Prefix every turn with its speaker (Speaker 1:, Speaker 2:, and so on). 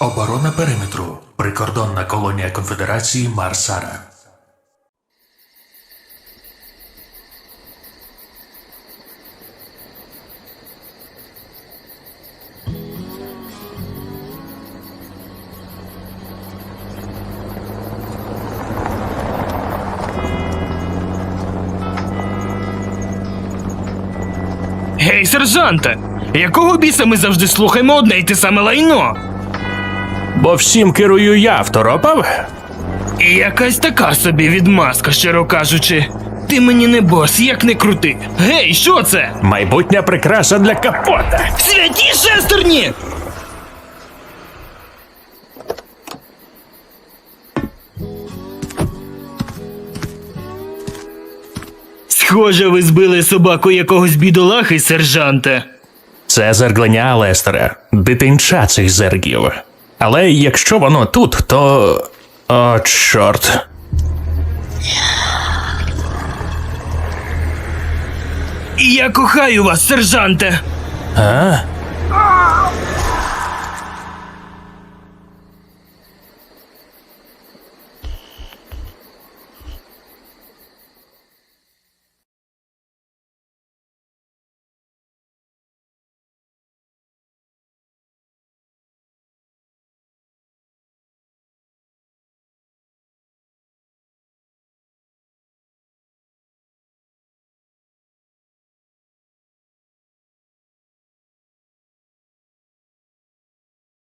Speaker 1: Оборона периметру. Прикордонна колонія Конфедерації Марсара.
Speaker 2: Гей, сержанте! Якого біса ми завжди слухаємо одне й те саме лайно?
Speaker 3: Бо всім керую я, второпав?
Speaker 2: Якась така собі відмазка, щиро кажучи. Ти мені не бос, як не крути. Гей, що це?
Speaker 3: Майбутня прикраса для капота.
Speaker 2: Святі шестерні! Схоже, ви збили собаку якогось бідолахи, сержанте.
Speaker 3: Це зерглення Лестера, дитинча цих зергів. Але якщо воно тут, то. О, чорт.
Speaker 2: Я кохаю вас, сержанте.
Speaker 3: А?